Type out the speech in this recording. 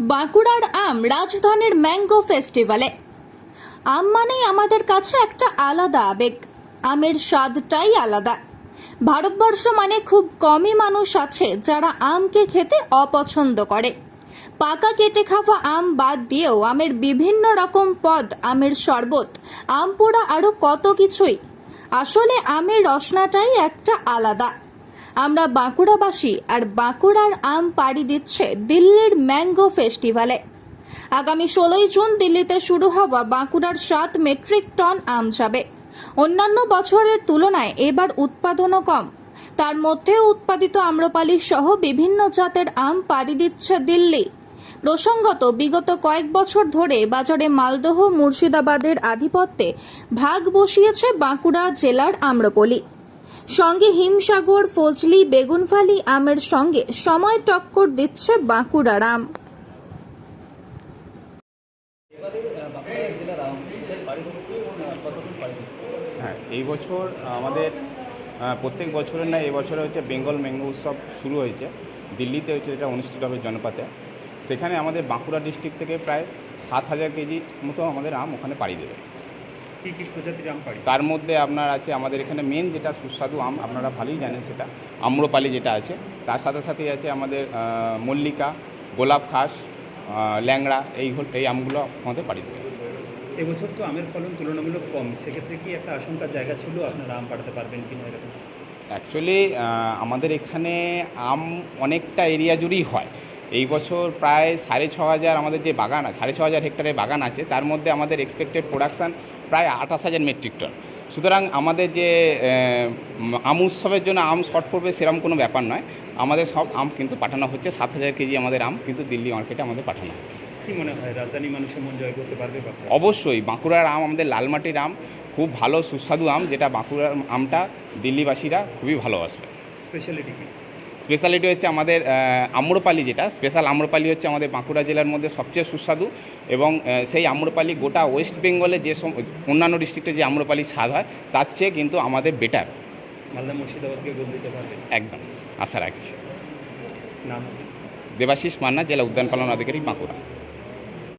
বাঁকুড়ার আম রাজধানীর ম্যাঙ্গো ফেস্টিভ্যালে। আম মানেই আমাদের কাছে একটা আলাদা আবেগ। আমের স্বাদটাই আলাদা। ভারতবর্ষ মানে খুব কমই মানুষ আছে যারা আমকে খেতে অপছন্দ করে। পাকা কেটে খাওয়া আম বাদ দিয়েও আমের বিভিন্ন রকম পদ, আমের শরবত আম পোড়া আরও কত কিছুই। আসলে আমের রসনাটাই একটা আলাদা। আমরা বাঁকুড়াবাসী আর বাঁকুড়ার আম পাড়ি দিচ্ছে দিল্লির ম্যাঙ্গো ফেস্টিভ্যালে। আগামী ষোলোই জুন দিল্লিতে শুরু হওয়া বাঁকুড়ার সাত মেট্রিক টন আম যাবে। অন্যান্য বছরের তুলনায় এবার উৎপাদনও কম। তার মধ্যেও উৎপাদিত আম্রপালি সহ বিভিন্ন জাতের আম পাড়ি দিচ্ছে দিল্লি। প্রসঙ্গত, বিগত কয়েক বছর ধরে বাজারে মালদহ, মুর্শিদাবাদের আধিপত্যে ভাগ বসিয়েছে বাঁকুড়া জেলার আম্রপলি। সঙ্গে হিমসাগর, ফজলি, বেগুনফালি, আমের সঙ্গে সময় টক্কর দিচ্ছে বাঁকুড়ার আম হ্যাঁ এই বছর আমাদের প্রত্যেক বছরের না এবছরে হচ্ছে বেঙ্গল ম্যাঙ্গো উৎসব শুরু হয়েছে। দিল্লিতে হচ্ছে এটা অনুষ্ঠিত হবে জনপাতে সেখানে আমাদের বাঁকুড়া ডিস্ট্রিক্ট থেকে প্রায় সাত হাজার কেজির মতো আমাদের আম ওখানে পাড়ি দেবে। কী কী প্রজাতির আম পাড়ি? তার মধ্যে আপনার আছে আমাদের এখানে মেন যেটা সুস্বাদু আম আপনারা ভালোই জানেন সেটা আম্রপালি যেটা আছে। তার সাথে সাথেই আছে আমাদের মল্লিকা গোলাপ খাস ল্যাংড়া এই হল এই আমগুলো আমাদের দেবে এবছর তো আমের ফলন তুলনামূলক কম সেক্ষেত্রে কি একটা আশঙ্কার জায়গা ছিল আপনারা আম পাড়াতে পারবেন কিনা এরকম? অ্যাকচুয়ালি আমাদের এখানে আম অনেকটা এরিয়া জুড়েই হয়। এই বছর প্রায় সাড়ে ছ হাজার আমাদের যে বাগান আছে সাড়ে ছ হাজার হেক্টরের বাগান আছে তার মধ্যে আমাদের এক্সপেক্টেড প্রোডাকশান প্রায় আঠাশ হাজার মেট্রিক টন সুতরাং আমাদের যে আম উৎসবের জন্য আম শর্ট পড়বে সেরকম কোনো ব্যাপার নয়। আমাদের সব আম কিন্তু পাঠানো হচ্ছে সাত হাজার কেজি আমাদের আম কিন্তু দিল্লি মার্কেটে আমাদের পাঠানো কি মনে হয় রাজধানী মানুষের মন জয় করতে পারবে অবশ্যই বাঁকুড়ার আম আমাদের লালমাটির আম খুব ভালো সুস্বাদু আম যেটা বাঁকুড়ার আমটা দিল্লিবাসীরা খুবই ভালোবাসবে। স্পেশালিটি কি? স্পেশালিটি হচ্ছে আমাদের আম্রপালি যেটা স্পেশাল আম্রপালি হচ্ছে আমাদের বাঁকুড়া জেলার মধ্যে সবচেয়ে সুস্বাদু এবং সেই আম্রপালি গোটা ওয়েস্ট বেঙ্গলে যে অন্যান্য ডিস্ট্রিক্টে যে আম্রপালি স্বাদ হয় তার চেয়ে কিন্তু আমাদের বেটার মালদা মুর্শিদাবাদকে গোল দিতে পারবে? একদম আশা রাখছি। নাম? দেবাশিস মান্না জেলা উদ্যান পালন আধিকারিক বাঁকুড়া।